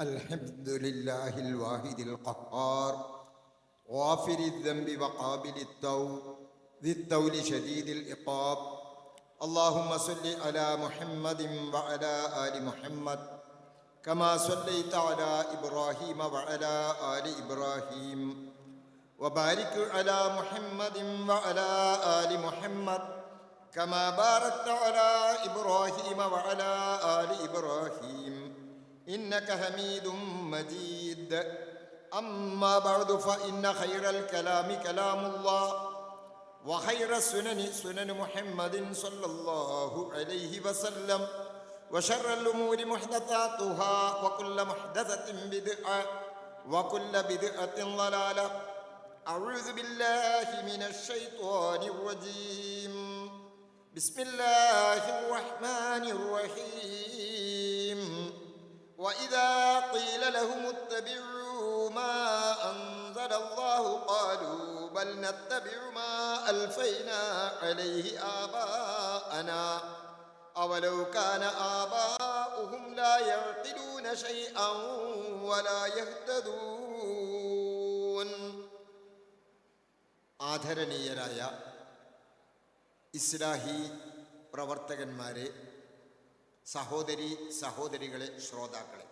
الحمد لله الواحد القهار غافر الذنب وقابل التوب ذي الطول شديد العقاب. اللهم صل على محمد وعلى آل محمد كما صليت على إبراهيم وعلى آل إبراهيم. وبارك على محمد وعلى آل محمد كما باركت على إبراهيم وعلى آل إبراهيم. إنك حميد مجيد. أما بعد فإن خير الكلام كلام الله وخير السنن سنن محمد صلى الله عليه وسلم وشر الأمور محدثاتها وكل محدثة بدعة وكل بدعة ضلالة. أعوذ بالله من الشيطان الرجيم. بسم الله الرحمن الرحيم. وإذا قيل لهم اتبعوا ما أنزل الله قالوا بل نتبع ما ألفينا عليه آباءنا أولو كان آباؤهم لا يعقلون شيئا ولا يهتدون ആദരണീയരായ ഇസ്ലാഹി പ്രവർത്തകന്മാരെ സഹോദരി സഹോദരികളെ ശ്രോതാക്കളെ.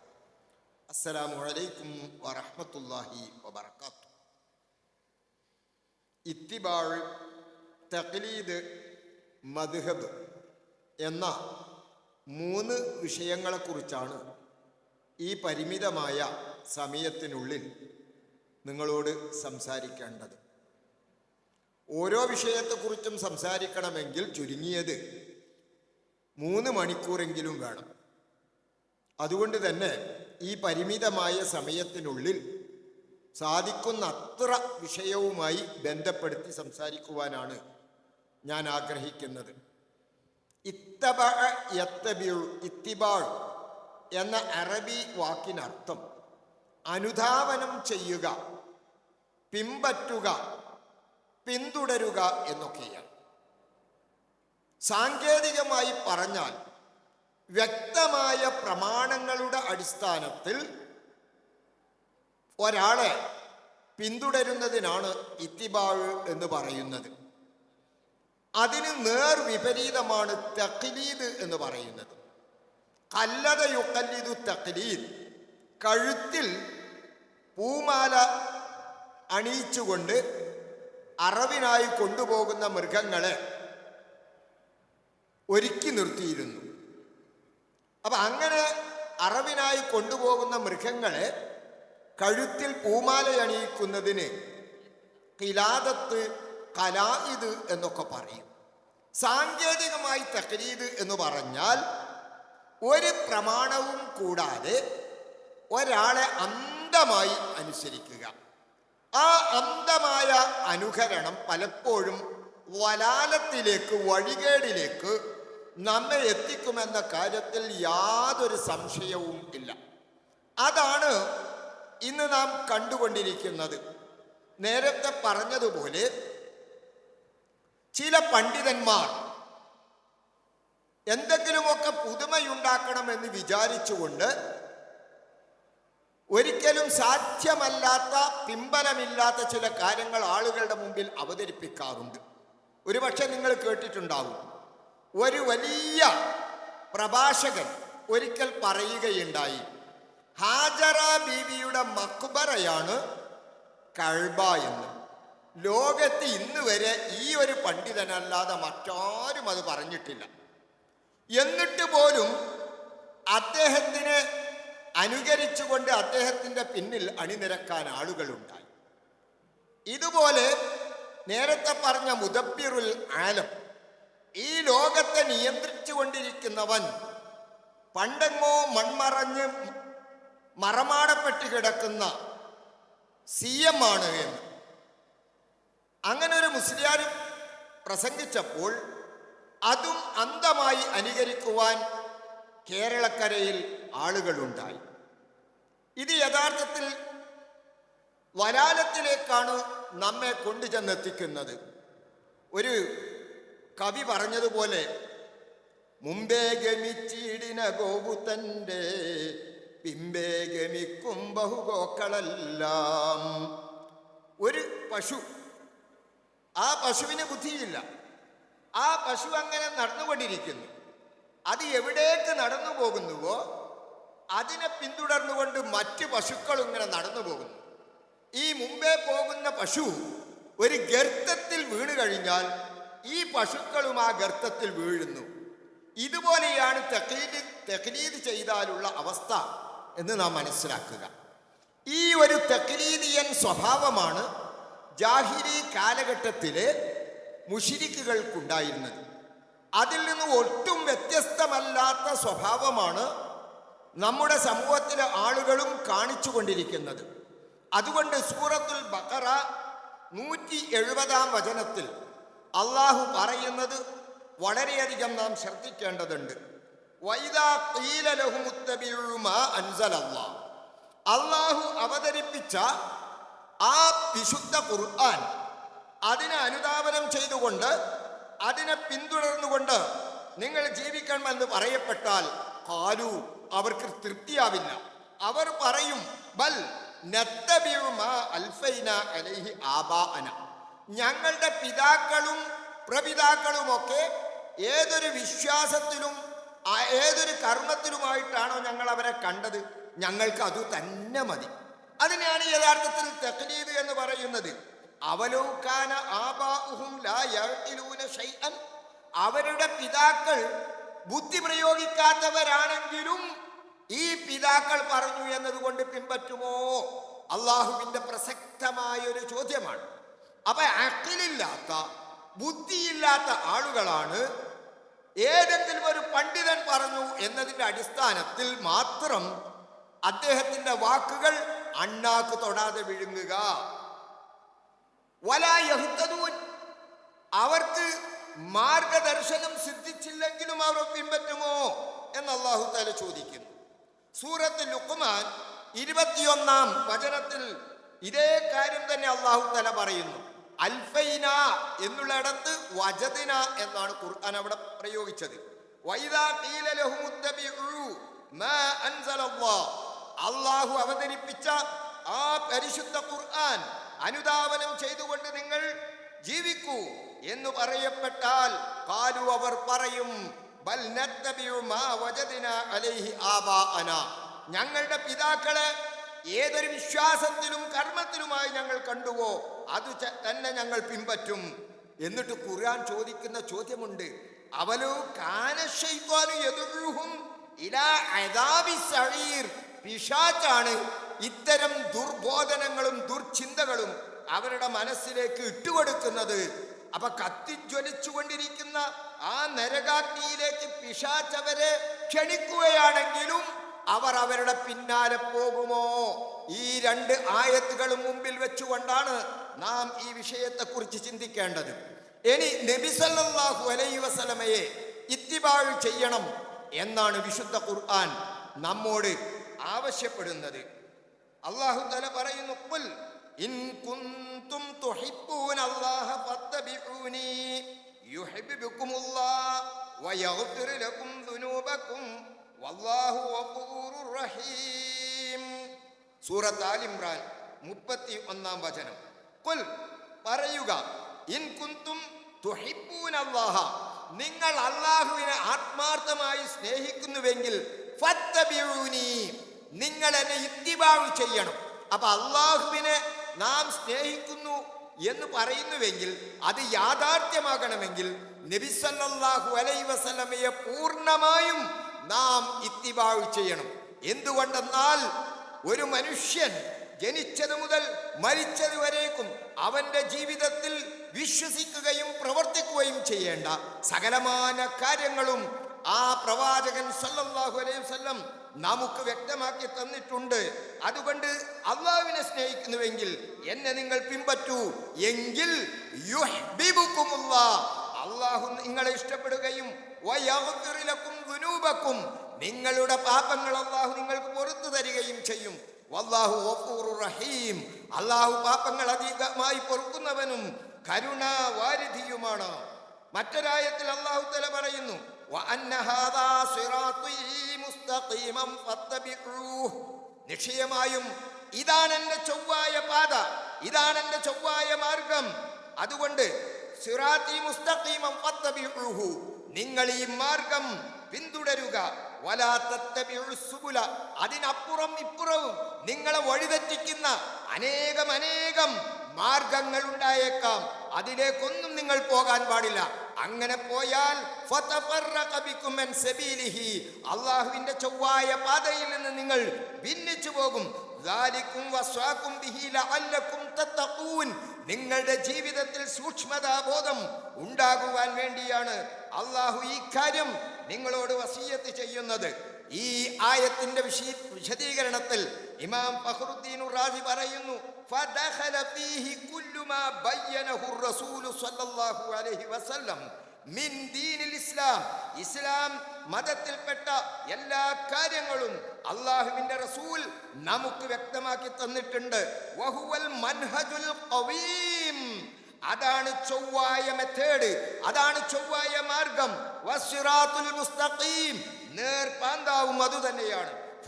അസ്സലാമു അലൈക്കും വറഹ്മത്തുള്ളാഹി വബർക്കാത്തു ഇത്തിബാൾ തഖ്ലീദ് മദ്ഹബ് എന്ന മൂന്ന് വിഷയങ്ങളെക്കുറിച്ചാണ് ഈ പരിമിതമായ സമയത്തിനുള്ളിൽ നിങ്ങളോട് സംസാരിക്കേണ്ടത്. ഓരോ വിഷയത്തെക്കുറിച്ചും സംസാരിക്കണമെങ്കിൽ ചുരുങ്ങിയത് മൂന്ന് മണിക്കൂറെങ്കിലും വേണം. അതുകൊണ്ട് തന്നെ ഈ പരിമിതമായ സമയത്തിനുള്ളിൽ സാധിക്കുന്ന അത്ര വിഷയവുമായി ബന്ധപ്പെടുത്തി സംസാരിക്കുവാനാണ് ഞാൻ ആഗ്രഹിക്കുന്നത്. ഇത്തബ യത്തബിഴു ഇത്തിബാൾ എന്ന അറബി വാക്കിനർത്ഥം അനുധാവനം ചെയ്യുക പിമ്പറ്റുക പിന്തുടരുക എന്നൊക്കെയാണ്. സാങ്കേതികമായി പറഞ്ഞാൽ വ്യക്തമായ പ്രമാണങ്ങളുടെ അടിസ്ഥാനത്തിൽ ഒരാളെ പിന്തുടരുന്നതിനാണ് ഇത്തിബാഴ് എന്ന് പറയുന്നത്. അതിന് നേർ വിപരീതമാണ് തഖ്ലീദ് എന്ന് പറയുന്നത്. കല്ലത യുക്കല്ലിദു തഖ്ലീദ് കഴുത്തിൽ പൂമാല അണിയിച്ചുകൊണ്ട് അറവിനായി കൊണ്ടുപോകുന്ന മൃഗങ്ങളെ ഒരുക്കി നിർത്തിയിരുന്നു. അപ്പൊ അങ്ങനെ അറവിനായി കൊണ്ടുപോകുന്ന മൃഗങ്ങളെ കഴുത്തിൽ പൂമാല അണിയിക്കുന്നതിന് കിലാദത്ത് കലായിദ് എന്നൊക്കെ പറയും. സാങ്കേതികമായി തകരീത് എന്ന് പറഞ്ഞാൽ ഒരു പ്രമാണവും കൂടാതെ ഒരാളെ അന്ധമായി അനുസരിക്കുക. ആ അന്ധമായ അനുകരണം പലപ്പോഴും വലാലത്തിലേക്ക് വഴികേടിലേക്ക് നമ്മെ എത്തിക്കുമെന്ന കാര്യത്തിൽ യാതൊരു സംശയവും ഇല്ല. അതാണ് ഇന്ന് നാം കണ്ടുകൊണ്ടിരിക്കുന്നത്. നേരത്തെ പറഞ്ഞതുപോലെ ചില പണ്ഡിതന്മാർ എന്തെങ്കിലുമൊക്കെ പുതുമയുണ്ടാക്കണമെന്ന് വിചാരിച്ചുകൊണ്ട് ഒരിക്കലും സാധ്യമല്ലാത്ത പിമ്പലമില്ലാത്ത ചില കാര്യങ്ങൾ ആളുകളുടെ മുമ്പിൽ അവതരിപ്പിക്കാറുണ്ട്. ഒരുപക്ഷെ നിങ്ങൾ കേട്ടിട്ടുണ്ടാവും. ഒരു വലിയ പ്രഭാഷകൻ ഒരിക്കൽ പറയുകയുണ്ടായി ഹാജറ ബീവിയുടെ മക്ബറയാണ് കഴ്ബ എന്ന്. ലോകത്ത് ഇന്ന് വരെ ഈ ഒരു പണ്ഡിതനല്ലാതെ മറ്റാരും അത് പറഞ്ഞിട്ടില്ല. എന്നിട്ട് പോലും അദ്ദേഹത്തിനെ അനുകരിച്ചുകൊണ്ട് അദ്ദേഹത്തിന്റെ പിന്നിൽ അണിനിരക്കാൻ ആളുകളുണ്ടായി. ഇതുപോലെ നേരത്തെ പറഞ്ഞ മുദബിറുൽ ആലം ഈ ലോകത്തെ നിയന്ത്രിച്ചു കൊണ്ടിരിക്കുന്നവൻ പണ്ടെങ്ങോ മൺമറഞ്ഞ് മറമാടപ്പെട്ട് കിടക്കുന്ന സി എം ആണ് എന്ന്. അങ്ങനെ ഒരു മുസ്ലിയാരും പ്രസംഗിച്ചപ്പോൾ അതും അന്തമായി അനുകരിക്കുവാൻ കേരളക്കരയിൽ ആളുകളുണ്ടായി. ഇത് യഥാർത്ഥത്തിൽ വലാലത്തിലേക്കാണ് നമ്മെ കൊണ്ടുചെന്നെത്തിക്കുന്നത്. ഒരു കവി പറഞ്ഞതുപോലെ മുമ്പേ ഗമിച്ചിടിന ഗോപുതന്റെ പിമ്പേ ഗമിക്കും ബഹുഗോക്കളെല്ലാം. ഒരു പശു ആ പശുവിന് ബുദ്ധിയില്ല. ആ പശു അങ്ങനെ നടന്നുകൊണ്ടിരിക്കുന്നു. അത് എവിടേക്ക് നടന്നു പോകുന്നുവോ അതിനെ പിന്തുടർന്നുകൊണ്ട് മറ്റു പശുക്കളും ഇങ്ങനെ നടന്നു പോകുന്നു. ഈ മുമ്പേ പോകുന്ന പശു ഒരു ഗർത്തത്തിൽ വീണ് കഴിഞ്ഞാൽ ഈ പശുക്കളും ആ ഗർത്തത്തിൽ വീഴുന്നു. ഇതുപോലെയാണ് തെക്കീദ് തെക്ലീദ് ചെയ്താലുള്ള അവസ്ഥ എന്ന് നാം മനസ്സിലാക്കുക. ഈ ഒരു തെക്ലീദിയൻ സ്വഭാവമാണ് ജാഹിരി കാലഘട്ടത്തിലെ മുഷിരിക്കുകൾക്കുണ്ടായിരുന്നത്. അതിൽ നിന്ന് ഒട്ടും വ്യത്യസ്തമല്ലാത്ത സ്വഭാവമാണ് നമ്മുടെ സമൂഹത്തിലെ ആളുകളും കാണിച്ചു കൊണ്ടിരിക്കുന്നത് അതുകൊണ്ട് സൂറത്തുൽ ബക്കറ നൂറ്റി എഴുപതാം വചനത്തിൽ അള്ളാഹു പറയുന്നത് വളരെയധികം നാം ശ്രദ്ധിക്കേണ്ടതുണ്ട്. അള്ളാഹു അവതരിപ്പിച്ച ആ വിശുദ്ധ ഖുർആൻ അതിനെ അനുദാപനം ചെയ്തുകൊണ്ട് അതിനെ പിന്തുടർന്നുകൊണ്ട് നിങ്ങൾ ജീവിക്കണമെന്ന് പറയപ്പെട്ടാൽ കാലു അവർക്ക് തൃപ്തിയാവില്ല. അവർ പറയും ബൽ അൽഫൈന അലൈഹി ആബാഅന. ഞങ്ങളുടെ പിതാക്കളും പ്രപിതാക്കളുമൊക്കെ ഏതൊരു വിശ്വാസത്തിലും ഏതൊരു കർമ്മത്തിലുമായിട്ടാണോ ഞങ്ങൾ അവരെ കണ്ടത് ഞങ്ങൾക്ക് അത് തന്നെ മതി. അതിനെയാണ് യഥാർത്ഥത്തിൽ തെക്ലീദ് എന്ന് പറയുന്നത്. അവലോകാന അവരുടെ പിതാക്കൾ ബുദ്ധി പ്രയോഗിക്കാത്തവരാണെങ്കിലും ഈ പിതാക്കൾ പറഞ്ഞു എന്നതുകൊണ്ട് പിൻപറ്റുമോ? അള്ളാഹുവിന്റെ പ്രസക്തമായ ഒരു ചോദ്യമാണ്. അപ്പൊ അക്കിലില്ലാത്ത ബുദ്ധിയില്ലാത്ത ആളുകളാണ് ഏതെങ്കിലും ഒരു പണ്ഡിതൻ പറഞ്ഞു എന്നതിന്റെ അടിസ്ഥാനത്തിൽ മാത്രം അദ്ദേഹത്തിന്റെ വാക്കുകൾ അണ്ണാക്ക് തൊടാതെ വിഴുങ്ങുക. വലാ അവർക്ക് മാർഗദർശനം സിദ്ധിച്ചില്ലെങ്കിലും അവർ പിൻപറ്റുമോ എന്ന് അള്ളാഹു താല ചോദിക്കുന്നു. സൂറത്ത് ലുക്കുമാൻ ഇരുപത്തിയൊന്നാം വചനത്തിൽ ഇതേ കാര്യം തന്നെ അള്ളാഹു തല പറയുന്നു. അൽഫൈന എന്നുള്ളിടത്ത് വജദിന എന്നാണ് ഖുർആൻ അവിടെ പ്രയോഗിച്ചത്. അള്ളാഹു അവതരിപ്പിച്ച ആ പരിശുദ്ധ ഖുർആൻ അനുധാവനം ചെയ്തുകൊണ്ട് നിങ്ങൾ ജീവിക്കൂ എന്ന് പറയപ്പെട്ടാൽ കാലു അവർ പറയും ബൽ അലൈഹി ഞങ്ങളുടെ പിതാക്കളെ ഏതൊരു വിശ്വാസത്തിലും കർമ്മത്തിലുമായി ഞങ്ങൾ കണ്ടുവോ? അത് തന്നെ ഞങ്ങൾ പിൻപറ്റും. എന്നിട്ട് ഖുർആൻ ചോദിക്കുന്ന ചോദ്യമുണ്ട്. അവലോ കാനശൈത്വാനു ഇത്തരം ദുർബോധനങ്ങളും ദുർചിന്തകളും അവരുടെ മനസ്സിലേക്ക് ഇട്ടുകൊടുക്കുന്നത്. അപ്പൊ കത്തിജ്വലിച്ചുകൊണ്ടിരിക്കുന്ന ആ നരകാഗ്നിയിലേക്ക് പിശാച്ചവരെ ക്ഷണിക്കുകയാണെങ്കിലും അവർ അവരുടെ പിന്നാലെ പോകുമോ? ഈ രണ്ട് ആയത്തുകളും മുമ്പിൽ വെച്ചുകൊണ്ടാണ് നാം ഈ വിഷയത്തെക്കുറിച്ച് ചിന്തിക്കേണ്ടത്. ഇനി നബിസല്ലാഹു അലൈ വസലമയെ ഇത്തിബാഴ് ചെയ്യണം എന്നാണ് വിശുദ്ധ ഖുർആൻ നമ്മോട് ആവശ്യപ്പെടുന്നത്. അള്ളാഹു തല പറയുന്നു "ഖുൽ ഇൻ കുന്തും തുഹിബ്ബൂന അല്ലാഹ ഫത്തബിഊനി യുഹിബ്ബുകുമുല്ലാഹ് വയഗ്ഫിർ ലക്കും ദുനൂബക്കും വല്ലാഹു ഗഫൂറുർ റഹീം. സൂറത്ത് ആൽ ഇംറാൻ മുപ്പത്തി ഒന്നാം വചനം. കുൽ പറയുക ഇൻ കുന്തും തുഹിബ്ബൂന അല്ലാഹ നിങ്ങൾ അള്ളാഹുവിനെ ആത്മാർത്ഥമായി സ്നേഹിക്കുന്നുവെങ്കിൽ ഫത്തബിഊനി. നിങ്ങൾ എന്നെ ഇത്തിബാവ് ചെയ്യണം. അപ്പൊ അള്ളാഹുവിനെ നാം സ്നേഹിക്കുന്നു എന്ന് പറയുന്നുവെങ്കിൽ അത് യാഥാർത്ഥ്യമാകണമെങ്കിൽ നബിസല്ലാഹു അലൈ വസല്ലമയെ പൂർണമായും നാം ഇത്തിബാവ് ചെയ്യണം. എന്തുകൊണ്ടെന്നാൽ ഒരു മനുഷ്യൻ ജനിച്ചത് മുതൽ മരിച്ചത് വരേക്കും അവന്റെ ജീവിതത്തിൽ വിശ്വസിക്കുകയും പ്രവർത്തിക്കുകയും ചെയ്യേണ്ട സകലമാന കാര്യങ്ങളും ആ പ്രവാചകൻ സല്ലാഹു അലൈഹി വസല്ലം നമുക്ക് വ്യക്തമാക്കി തന്നിട്ടുണ്ട്. അതുകൊണ്ട് അള്ളാവിനെ സ്നേഹിക്കുന്നുവെങ്കിൽ എന്നെ നിങ്ങൾ പിൻപറ്റൂ. എങ്കിൽ. അള്ളാഹു നിങ്ങളെ ഇഷ്ടപ്പെടുകയും നിങ്ങളുടെ പാപങ്ങൾ അള്ളാഹു നിങ്ങൾക്ക് പുറത്തു തരികയും ചെയ്യും. വല്ലാഹു ഗഫൂറു റഹീം. അള്ളാഹു പാപങ്ങൾ അധികമായി പൊറുക്കുന്നവനും കരുണാവാരിധിയുമാണ് മറ്റൊരായത്തിൽ അള്ളാഹു തല പറയുന്നു നിശ്ചയമായും ഇതാണ് എന്റെ ചൊവ്വായ പാത ഇതാണ് എന്റെ ചൊവ്വായ മാർഗം. അതുകൊണ്ട് സിറാത്തി മുസ്തഖീമം നിങ്ങൾ ഈ മാർഗം പിന്തുടരുക. അതിനപ്പുറം ഇപ്പുറവും നിങ്ങളെ വഴിതെറ്റിക്കുന്ന അനേകം അനേകം മാർഗങ്ങൾ ഉണ്ടായേക്കാം. അതിലേക്കൊന്നും നിങ്ങൾ പോകാൻ പാടില്ല. അങ്ങനെ പോയാൽ. അള്ളാഹുവിന്റെ ചൊവ്വായ പാതയിൽ നിന്ന് നിങ്ങൾ ഭിന്നിച്ചു പോകും നിങ്ങളുടെ ജീവിതത്തിൽ സൂക്ഷ്മതാബോധം ഉണ്ടാകുവാൻ വേണ്ടിയാണ് അള്ളാഹു ഈ കാര്യം നിങ്ങളോട് വസീയത്ത് ചെയ്യുന്നത്. ഈ ആയത്തിന്റെ വിശീ വിശദീകരണത്തിൽ ഇമാം ഫഹ്റുദ്ദീൻ റാസി പറയുന്നു ഫദഖല ഫീഹി കുല്ലുമാ ബയ്യനഹു റസൂലു സ്വല്ലല്ലാഹു അലൈഹി വസല്ലം. മിൻ ഇസ്ലാം. ഇസ്ലാം മതത്തിൽപ്പെട്ട എല്ലാ കാര്യങ്ങളും അള്ളാഹുവിന്റെ റസൂൽ നമുക്ക് വ്യക്തമാക്കി തന്നിട്ടുണ്ട്. വഹുവൽ മൻഹജുൽ അതാണ് ചൊവ്വായ മെത്തേഡ്. അതാണ് ചൊവ്വായ മാർഗം. മുസ്തഖീം. നേർപാന്താവും അതുതന്നെയാണ്.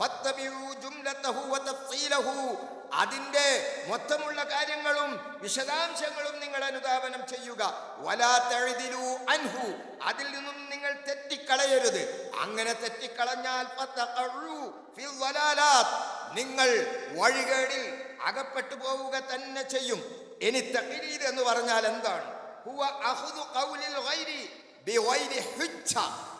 ജുംലതഹു വതഫ്സീലഹു. അതിന്റെ മൊത്തമുള്ള കാര്യങ്ങളും വിശദാംശങ്ങളും നിങ്ങൾ അനുധാവനം ചെയ്യുക. വലാ തഴുതിലു അൻഹു. അതിൽ നിന്നും നിങ്ങൾ തെറ്റിക്കളയരുത്. അങ്ങനെ തെറ്റിക്കളഞ്ഞാൽ. നിങ്ങൾ വഴികേടിൽ അകപ്പെട്ടു പോവുക തന്നെ ചെയ്യും. എനി തഖ്ലീദ് എന്ന് പറഞ്ഞാൽ എന്താണ്.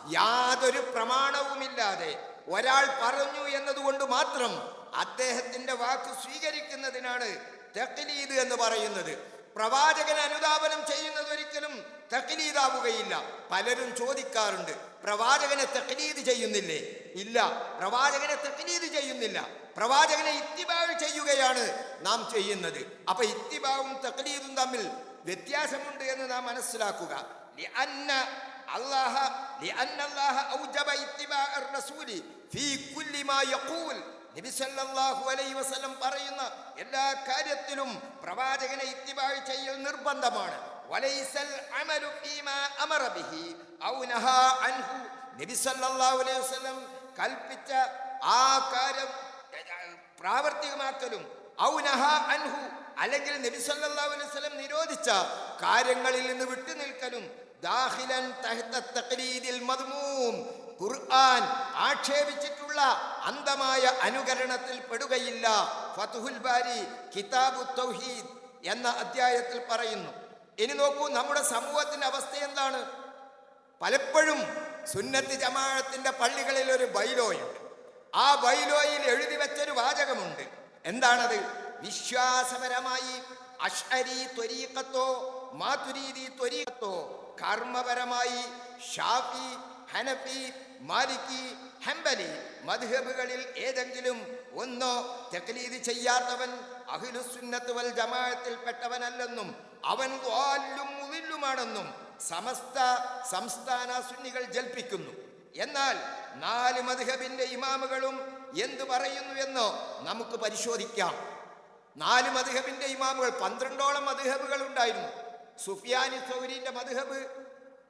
യാതൊരു പ്രമാണവുമില്ലാതെ ഒരാൾ പറഞ്ഞു എന്നതുകൊണ്ട് മാത്രം അദ്ദേഹത്തിന്റെ വാക്ക് സ്വീകരിക്കുന്നതിനാണ് തഖ്ലീദ് എന്ന് പറയുന്നത്. പ്രവാചകൻ അനുദാപനം ചെയ്യുന്നത് ഒരിക്കലും തെക്കിലീതാവുകയില്ല പലരും ചോദിക്കാറുണ്ട് പ്രവാചകനെ തഖ്ലീദ് ചെയ്യുന്നില്ലേ? ഇല്ല പ്രവാചകനെ തഖ്ലീദ് ചെയ്യുന്നില്ല. പ്രവാചകനെ ഇത്തിബാവ് ചെയ്യുകയാണ് നാം ചെയ്യുന്നത്. അപ്പൊ ഇത്തിബാവും തഖ്ലീദും തമ്മിൽ വ്യത്യാസമുണ്ട് എന്ന് നാം മനസ്സിലാക്കുക. അള്ളാഹ ഔജബ ഇത്തിബാ റസൂലി ഫീ കുല്ലി മാ യഖൂൽ. നബിസല്ലാഹു അലൈ വസ്ലം പറയുന്ന എല്ലാ കാര്യത്തിലും പ്രവാചകനെ ഇത്തിബാഴ് ചെയ്യൽ നിർബന്ധമാണ്. കൽപ്പിച്ച ആ കാര്യം പ്രാവർത്തികമാക്കലും ഔനഹ അൻഹു. അല്ലെങ്കിൽ നബി സല്ലാ അലൈഹി സ്വലം നിരോധിച്ച കാര്യങ്ങളിൽ നിന്ന് വിട്ടുനിൽക്കലും ദാഹിലൻ തഹ്ത തഖ്രീദിൽ മദ്മൂം. ഖുർആൻ ആക്ഷേപിച്ചിട്ടുള്ള അന്ധമായ അനുകരണത്തിൽ പെടുകയില്ല. ഫതുഹുൽ ബാരി കിതാബു തൗഹീദ് എന്ന അധ്യായത്തിൽ പറയുന്നു. ഇനി നോക്കൂ നമ്മുടെ സമൂഹത്തിന്റെ അവസ്ഥ എന്താണ്? പലപ്പോഴും സുന്നത്തി ജമാഅത്തിന്റെ പള്ളികളിൽ ഒരു ബൈലോയുണ്ട് ആ ബൈലോയിൽ എഴുതി വെച്ചൊരു വാചകമുണ്ട്. എന്താണത്? വിശ്വാസപരമായി അഷ്അരി ത്വരീഖത്തോ മാതുരീതി ത്വരീഖത്തോ കർമ്മപരമായി ഷാഫി ഹനഫി മാലിക്കി ഹംബലി മദ്ഹബുകളിൽ ഏതെങ്കിലും ഒന്നോ തക്ലീദ് ചെയ്യാത്തവൻ അഹിലുസുന്നത്ത് വൽ ജമാഅത്തിൽപ്പെട്ടവനല്ലെന്നും അവൻ വാലും മുതില്ലുമാണെന്നും സമസ്ത സംസ്ഥാന സുന്നികൾ ജൽപ്പിക്കുന്നു. എന്നാൽ നാല് മദ്ഹബിന്റെ ഇമാമുകളും എന്തു പറയുന്നു എന്നോ നമുക്ക് പരിശോധിക്കാം. നാല് മദ്ഹബിന്റെ ഇമാമുകൾ പന്ത്രണ്ടോളം മദ്ഹബുകൾ ഉണ്ടായിരുന്നു. സുഫിയാനി സൗരിന്റെ മദ്ഹബ്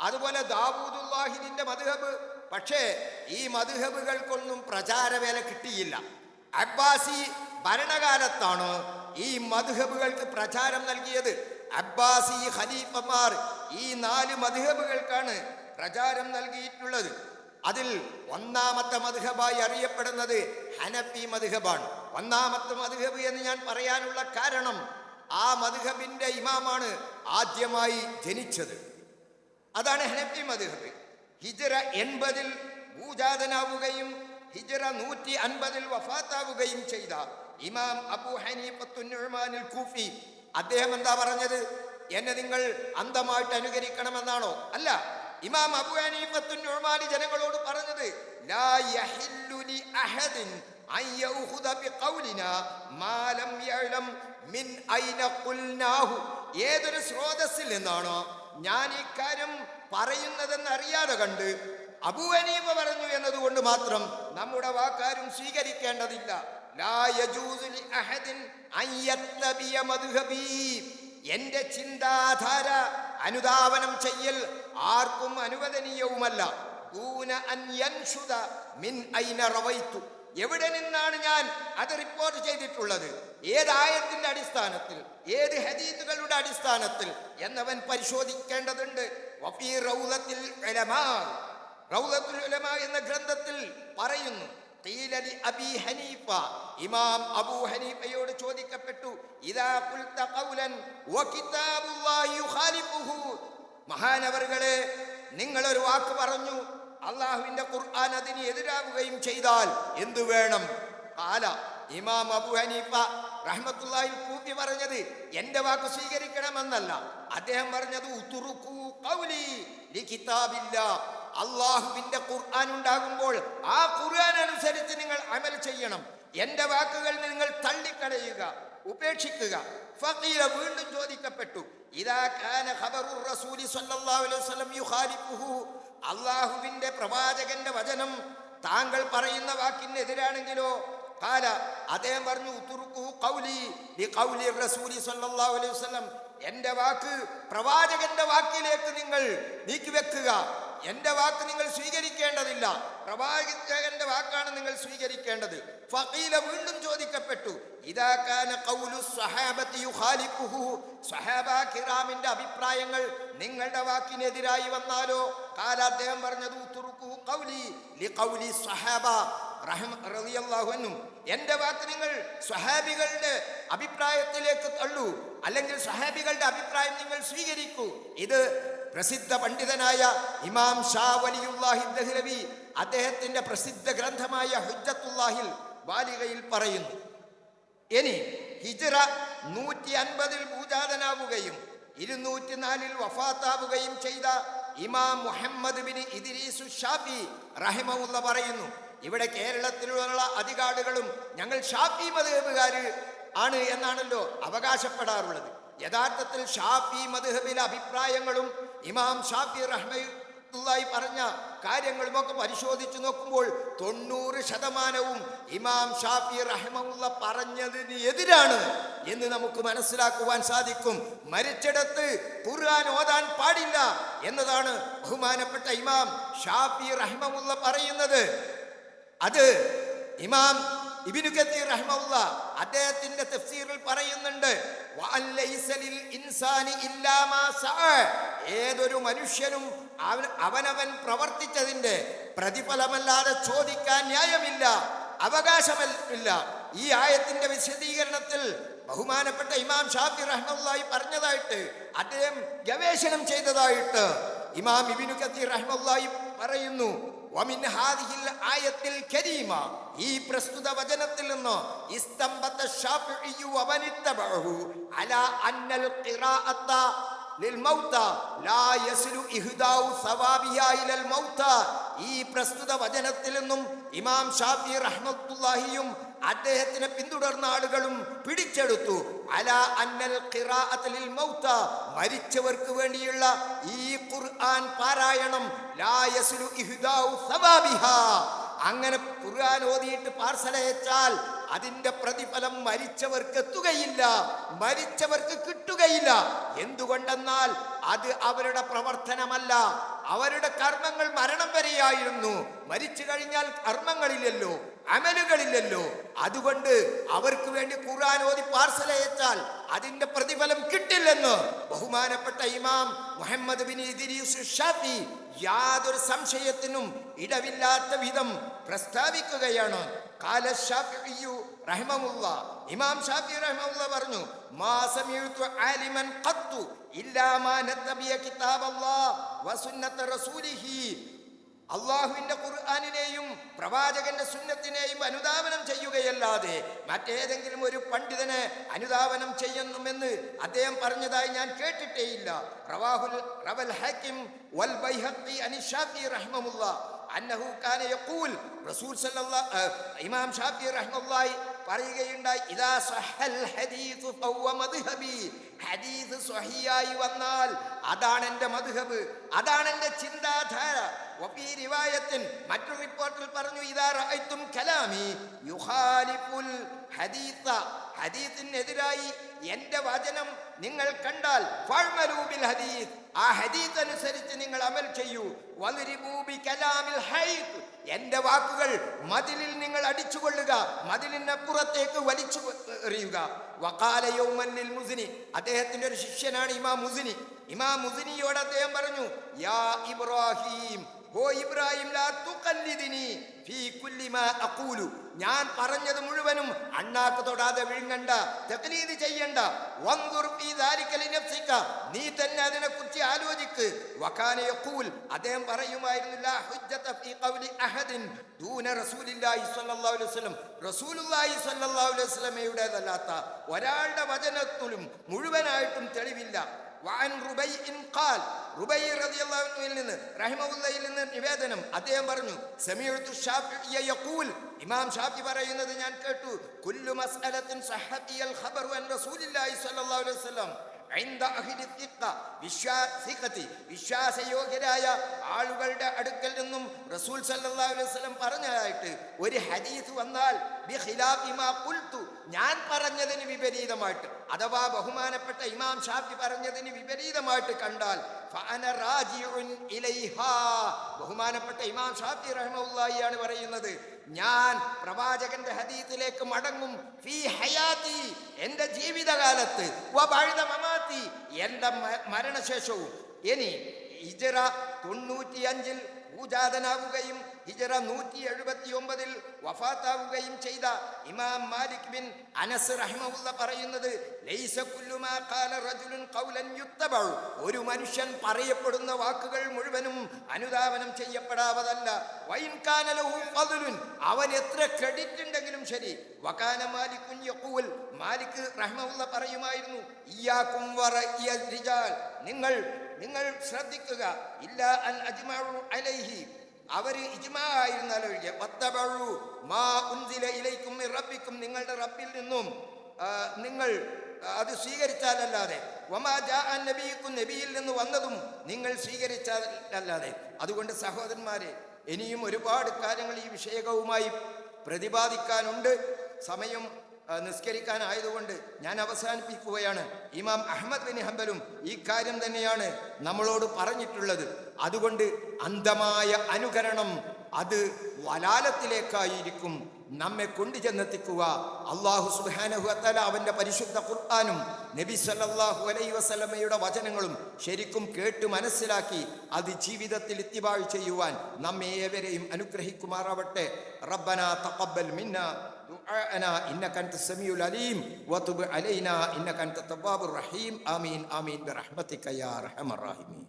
അതുപോലെ ദാവൂദുല്ലാഹിദിന്റെ മദ്ഹബ് പക്ഷേ ഈ മധുഹബുകൾക്കൊന്നും പ്രചാരവേല കിട്ടിയില്ല. അബ്ബാസി ഭരണകാലത്താണ് ഈ മധുഹബുകൾക്ക് പ്രചാരം നൽകിയത്. അബ്ബാസി ഖലീഫമാർ ഈ നാല് മധുഹബുകൾക്കാണ് പ്രചാരം നൽകിയിട്ടുള്ളത്. അതിൽ ഒന്നാമത്തെ മധുഹബായി അറിയപ്പെടുന്നത് ഹനഫി മധുഹബാണ്. ഒന്നാമത്തെ മധുഹബ് എന്ന് ഞാൻ പറയാനുള്ള കാരണം ആ മദ്ഹബിന്റെ ഇമാമാണ് ആദ്യമായി ജനിച്ചത്. അതാണ് ഹനഫി മദ്ഹബ് ഹിജറ എൺപതിൽ ഭൂജാതനാവുകയും ഹിജറ നൂറ്റി അൻപതിൽ വഫാത്താവുകയും ചെയ്ത ഇമാം അബു ഹനീഫത്തുൽ കൂഫി അദ്ദേഹം എന്താ പറഞ്ഞത്? എന്നെ നിങ്ങൾ അന്ധമായിട്ട് അനുകരിക്കണമെന്നാണോ? അല്ല ഇമാം അബു ഹനീഫത്തുൽ ജനങ്ങളോട് പറഞ്ഞത് ലാ അഹദിൻ ഏതൊരു സ്രോതസ്സിൽ നിന്നാണോ ഞാൻ ഈ കാര്യം പറയുന്നതെന്ന് അറിയാതെ കണ്ട് അബുവനീമ പറഞ്ഞു എന്നതുകൊണ്ട് മാത്രം നമ്മുടെ വാക്കാരും സ്വീകരിക്കേണ്ടതില്ല. എന്റെ ചിന്താധാര അനുധാവനം ചെയ്യൽ ആർക്കും അനുവദനീയവുമല്ല. ദൂന അൻ മിൻ ഐന എവിടെ നിന്നാണ് ഞാൻ അത് റിപ്പോർട്ട് ചെയ്തിട്ടുള്ളത്? ഏത് അടിസ്ഥാനത്തിൽ? ഏത് ഹദീത്തുകളുടെ അടിസ്ഥാനത്തിൽ? എന്നവൻ പരിശോധിക്കേണ്ടതുണ്ട്. ഉലമാ. എന്ന ഗ്രന്ഥത്തിൽ പറയുന്നു അബി ഹനീഫ. ഇമാം അബൂ ഹനീഫയോട് ചോദിക്കപ്പെട്ടു യുഖാലിഫുഹു. മഹാനവറുകളെ നിങ്ങൾ ഒരു വാക്ക് പറഞ്ഞു അള്ളാഹുവിന്റെ ഖുർആൻ അതിന് എതിരാവുകയും ചെയ്താൽ എന്തു വേണം? കാല. ഇമാം അബു ഹനീഫ റഹ്മത്തുള്ളാഹിൽ കൂട്ടി പറഞ്ഞത് എന്റെ വാക്ക് സ്വീകരിക്കണമെന്നല്ല. അദ്ദേഹം പറഞ്ഞത്. അള്ളാഹുവിന്റെ ഖുർആൻ ഉണ്ടാകുമ്പോൾ ആ ഖുർആൻ അനുസരിച്ച് നിങ്ങൾ അമൽ ചെയ്യണം. എന്റെ വാക്കുകൾ നിങ്ങൾ തള്ളിക്കളയുക ഉപേക്ഷിക്കുക. ഫഖീല വീണ്ടും ചോദിക്കപ്പെട്ടു ഇതാ റസൂലി സല്ലല്ലാഹു അലൈഹി വസല്ലം യുഖാലിഫുഹു അള്ളാഹുവിന്റെ പ്രവാചകന്റെ വചനം താങ്കൾ പറയുന്ന വാക്കിനെതിരാണെങ്കിലോ? കാല അദ്ദേഹം പറഞ്ഞു എന്റെ വാക്ക് പ്രവാചകന്റെ വാക്കിലേക്ക് നിങ്ങൾ നീക്കിവെക്കുക. എന്റെ വാക്ക് നിങ്ങൾ സ്വീകരിക്കേണ്ടതില്ല. പ്രവാചകന്റെ വാക്കാണ് നിങ്ങൾ സ്വീകരിക്കേണ്ടത്. ഫഖീല വീണ്ടും ചോദിക്കപ്പെട്ടു ഇദാ കാന ഖൗലു സ്വഹാബത്തി യുഖാലിഫുഹു സ്വഹാബാ കിറാമിന്റെ അഭിപ്രായങ്ങൾ നിങ്ങളുടെ വാക്കിനെതിരായി വന്നാലോ? കാല അദ്ദേഹം പറഞ്ഞത് ഉത്തുറുക്കു ഖൗലി ലി റഹ്മ റളിയല്ലാഹു അൻഹു. എന്റെ വാക്ക് നിങ്ങൾ സ്വഹാബികളുടെ അഭിപ്രായത്തിലേക്ക് തള്ളൂ. അല്ലെങ്കിൽ സ്വഹാബികളുടെ അഭിപ്രായം നിങ്ങൾ സ്വീകരിക്കൂ. ഇത് പ്രസിദ്ധ പണ്ഡിതനായ ഇമാം ഷാ വലിയുല്ലാഹി ദഹ്ലവി അദ്ദേഹത്തിന്റെ പ്രസിദ്ധ ഗ്രന്ഥമായ ഹുജത്തുല്ലാഹിൽ ബാലികയിൽ പറയുന്നു. ഇനി ഹിജ്റ നൂറ്റി അൻപതിൽ പൂജാതനാവുകയും ഇരുന്നൂറ്റി നാലിൽ വഫാത്താവുകയും ചെയ്ത ഇമാം മുഹമ്മദ് ബിൻ ഇദിരീസു ഷാഫി റഹിമുള്ള പറയുന്നു ഇവിടെ കേരളത്തിലുള്ള അധികാടുകളും ഞങ്ങൾ ഷാഫി മധുഹബുകാർ ആണ് എന്നാണല്ലോ അവകാശപ്പെടാറുള്ളത്. യഥാർത്ഥത്തിൽ ഷാഫി മധുഹബിലെ അഭിപ്രായങ്ങളും ഇമാം ഷാഫി റഹ്മത്തുള്ളായി പറഞ്ഞ കാര്യങ്ങളുമൊക്കെ പരിശോധിച്ചു നോക്കുമ്പോൾ തൊണ്ണൂറ് ശതമാനവും ഇമാം ഷാഫി റഹ്മുള്ള പറഞ്ഞതിന് എതിരാണ് എന്ന് നമുക്ക് മനസ്സിലാക്കുവാൻ സാധിക്കും. മരിച്ചിടത്ത് ഖുർആൻ ഓതാൻ പാടില്ല എന്നതാണ് ബഹുമാനപ്പെട്ട ഇമാം ഷാഫി റഹ്മുള്ള പറയുന്നത്. അത് ഇമാം ഇബിനു കത്തീർ റഹ്മുള്ള അദ്ദേഹത്തിന്റെ തഫ്സീറിൽ പറയുന്നുണ്ട് ഏതൊരു മനുഷ്യനും അവൻ അവനവൻ പ്രവർത്തിച്ചതിന്റെ പ്രതിഫലമല്ലാതെ ചോദിക്കാൻ ന്യായമില്ല അവകാശമില്ല. ഈ ആയത്തിന്റെ വിശദീകരണത്തിൽ ബഹുമാനപ്പെട്ട ഇമാം ഷാഫി റഹ്മുള്ളായി പറഞ്ഞതായിട്ട് അദ്ദേഹം ഗവേഷണം ചെയ്തതായിട്ട് ഇമാം ഇബിനു കത്തി റഹ്മുള്ളായി പറയുന്നു. ومن هذه الآية الكريمة ഈ പ്രസ്തുത വചനത്തിൽ നിന്ന് ഇസ്തംബത്ത الشافعي ومن اتبعه على أن القراءة للموتى لا يصل إهداء ثوابها إلى الموتى ഈ പ്രസ്തുത വചനത്തിൽ നിന്നും ഇമാം ഷാഫി റഹ്മത്തുല്ലാഹിയും അദ്ദേഹത്തിനെ പിന്തുടർന്ന ആളുകളും പിടിച്ചെടുത്തു. അല അന്നൽ ഖിറാഅത്തിൽ ലിൽ മൗത മരിച്ചവർക്ക് വേണ്ടിയുള്ള ഈ ഖുർആൻ പാരായണം. ലാ യസ്ലു ഇഹ്ദാഉ സവാബിഹാ അങ്ങനെ ഖുർആൻ ഓതിയിട്ട് പാർസലയച്ചാൽ അതിന്റെ പ്രതിഫലം മരിച്ചവർക്ക് എത്തുകയില്ല. മരിച്ചവർക്ക് കിട്ടുകയില്ല. എന്തുകൊണ്ടെന്നാൽ അത് അവരുടെ പ്രവർത്തനമല്ല. അവരുടെ കർമ്മങ്ങൾ മരണം വരെയായിരുന്നു. മരിച്ചു കഴിഞ്ഞാൽ കർമ്മങ്ങളില്ലല്ലോ. അമലുകളില്ലല്ലോ. അതുകൊണ്ട് അവർക്ക് വേണ്ടി ഖുർആൻ ഓതി പാർസലയച്ചാൽ അതിന്റെ പ്രതിഫലം കിട്ടില്ലെന്ന് ബഹുമാനപ്പെട്ട ഇമാം മുഹമ്മദ് ബിൻ ഇദ്രീസ് ഷാഫി യാതൊരു സംശയത്തിനും ഇടവില്ലാത്ത വിധം പ്രസ്താവിക്കുകയാണ്. കാല ഷാഫിയു ഇമാം ഷാഫി പറഞ്ഞു മാ ആലിമൻ ഖത്തു ഇല്ലാ മാ വസുന്നത റസൂലിഹി അള്ളാഹുവിന്റെ ഖുർആാനിനെയും പ്രവാചകന്റെ സുന്നത്തിനെയും അനുധാവനം ചെയ്യുകയല്ലാതെ മറ്റേതെങ്കിലും ഒരു പണ്ഡിതനെ അനുധാവനം ചെയ്യുന്നുമെന്ന് അദ്ദേഹം പറഞ്ഞതായി ഞാൻ കേട്ടിട്ടേയില്ല. റവാഹുൽ റവൽ ഹക്കിം വൽ ബൈഹഖി അനി ഷാഫി റഹ്മമുള്ള അന്നഹു കാന യഖൂൽ. റസൂൽ സല്ലല്ലാഹു അഹ് ഇമാം ഷാഫി റഹ്മത്തുള്ളാഹി പറയുകയുണ്ടായി ഇദാ സഹൽ ഹദീസ് ഫവ മദ്ഹബി ഹദീസ് സ്വഹിയായി വന്നാൽ അതാണ് എന്റെ മധുഹബ് അതാണ് എന്റെ ചിന്താധാര. മറ്റൊരു റിപ്പോർട്ടിൽ പറഞ്ഞു ഇദാ റഅയ്തും കലാമി യുഖാലിഫുൽ ഹദീസ. ഹദീസിനെതിരായി എന്റെ വചനം നിങ്ങൾ കണ്ടാൽ ഫഅ്മലൂ ഹദീസ്. ആ ഹദീസ് അനുസരിച്ച് നിങ്ങൾ അമൽ ചെയ്യൂ. വലിരിബൂബി കലാമിൽ ഹൈത്ത് എന്റെ വാക്കുകൾ മതിലിൽ നിങ്ങൾ അടിച്ചുകൊള്ളുക മതിലിനപ്പുറത്തേക്ക് വലിച്ചു എറിയുക. വക്കാല മുസിനി മുസ്നി. അദ്ദേഹത്തിന്റെ ഒരു ശിഷ്യനാണ് ഇമാം മുസിനി. ഇമാം മുസിനിയോട് അദ്ദേഹം പറഞ്ഞു യാ ഇബ്രാഹിം ഓ ഇബ്രാഹിം ഞാൻ പറഞ്ഞത് മുഴുവനും അണ്ണാക്ക് തൊടാതെ വിഴുങ്ങണ്ട തഖ്ലീദ് ചെയ്യണ്ട. നീ തന്നെ അതിനെ അതിനെക്കുറിച്ച് ആലോചിക്ക്. അദ്ദേഹം പറയുമായിരുന്നു ലാ ഹുജ്ജത ഫീ ഖൗലി അഹദിൻ ദൂന റസൂലില്ലാഹി സ്വല്ലല്ലാഹു അലൈഹി വസല്ലം. റസൂലുള്ളാഹി സ്വല്ലല്ലാഹു അലൈഹി വസല്ലമയുടേതല്ലാത്ത ഒരാളുടെ വചനത്തിലും മുഴുവനായിട്ടും തെളിവില്ല. വഅൻ റുബൈഇൻ ഖാൽ. റുബൈ റളിയല്ലാഹു അൻഹുവിൽ നിന്ന് റഹിമഹുല്ലയിൽ നിന്ന് നിവേദനം അദ്ദേഹം പറഞ്ഞു സമീഅതു ഷാഫിഇയ യഖൂൽ. ഇമാം ഷാഫി പറയുന്നത് ഞാൻ കേട്ടു കുല്ലു മസ്അലത്തിൻ സഹബിയൽ ഖബറു അൻ റസൂലില്ലാഹി സ്വല്ലല്ലാഹു അലൈഹി വസല്ലം. വിശ്വാസയോഗ്യരായ ആളുകളുടെ അടുക്കൽ നിന്നും റസൂൽ സല്ലാസ്ലം പറഞ്ഞതായിട്ട് ഒരു ഹദീസ് വന്നാൽ ഞാൻ പറഞ്ഞതിന് വിപരീതമായിട്ട്. അഥവാ ബഹുമാനപ്പെട്ട ഇമാം ഷാഫി പറഞ്ഞതിന് വിപരീതമായിട്ട് കണ്ടാൽ ബഹുമാനപ്പെട്ട ഇമാം ഷാഫി റഹ്മുല്ലായിയാണ് പറയുന്നത്. ഞാൻ പ്രവാചകന്റെ ഹദീസിലേക്ക് മടങ്ങും. ഫീ ഹയാത്തി എന്റെ ജീവിതകാലത്ത്. മമാത്തി എന്റെ മരണശേഷവും. ഇനി ഹിജറ തൊണ്ണൂറ്റിയഞ്ചിൽ ഭൂജാതനാവുകയും ഹിജറ നൂറ്റി എഴുപത്തി ഒമ്പതിൽ വഫാത്താവുകയും ചെയ്ത ഇമാം മാലിക് ബിൻ അനസ് റഹ്മുള്ള പറയുന്നത് ഒരു മനുഷ്യൻ പറയപ്പെടുന്ന വാക്കുകൾ മുഴുവനും അനുധാവനം ചെയ്യപ്പെടാവതല്ല. അവൻ എത്ര ക്രെഡിറ്റ് ഉണ്ടെങ്കിലും ശരി. വകാന മാലിക്കുൻ യഖൂൽ. മാലിക് റഹ്മുള്ള പറയുമായിരുന്നു ഇയാക്കും നിങ്ങൾ നിങ്ങൾ ശ്രദ്ധിക്കുക. ഇല്ല അൻ അജ്മഉ അലൈഹി. അവർ ഇജ്മാ ആയിരുന്നാലൊഴികെ മാ ഉൻസില ഇലൈക്കും റബ്ബിക്കും. നിങ്ങളുടെ റബ്ബിൽ നിന്നും നിങ്ങൾ അത് സ്വീകരിച്ചാലല്ലാതെ. നബിക്കും നബിയിൽ നിന്ന് വന്നതും നിങ്ങൾ സ്വീകരിച്ചാലല്ലാതെ. അതുകൊണ്ട് സഹോദരന്മാരെ ഇനിയും ഒരുപാട് കാര്യങ്ങൾ ഈ വിഷയകവുമായി പ്രതിപാദിക്കാനുണ്ട്. സമയം നിസ്കരിക്കാനായതുകൊണ്ട് ഞാൻ അവസാനിപ്പിക്കുകയാണ്. ഇമാം അഹമ്മദ് ബിൻ ഹംബലും ഈ കാര്യം തന്നെയാണ് നമ്മളോട് പറഞ്ഞിട്ടുള്ളത്. അതുകൊണ്ട് അന്ധമായ അനുകരണം അത് വലാലത്തിലേക്കായിരിക്കും. നമ്മെ കൊണ്ടു ചെന്നെത്തിക്കുക അള്ളാഹു സുബാനഹു അത്തല അവന്റെ പരിശുദ്ധ ഖുർആാനും നബി സല്ലാഹു അലൈ വസലമയുടെ വചനങ്ങളും ശരിക്കും കേട്ട് മനസ്സിലാക്കി അത് ജീവിതത്തിൽ ഇത്തിബാഴ് ചെയ്യുവാൻ നമ്മെ ഏവരെയും അനുഗ്രഹിക്കുമാറാവട്ടെ. റബ്ബന തഖബ്ബൽ മിന്ന. دعاءنا إنك أنت السميع العليم وتب علينا إنك أنت التواب الرحيم آمين آمين برحمتك يا أرحم الراحمين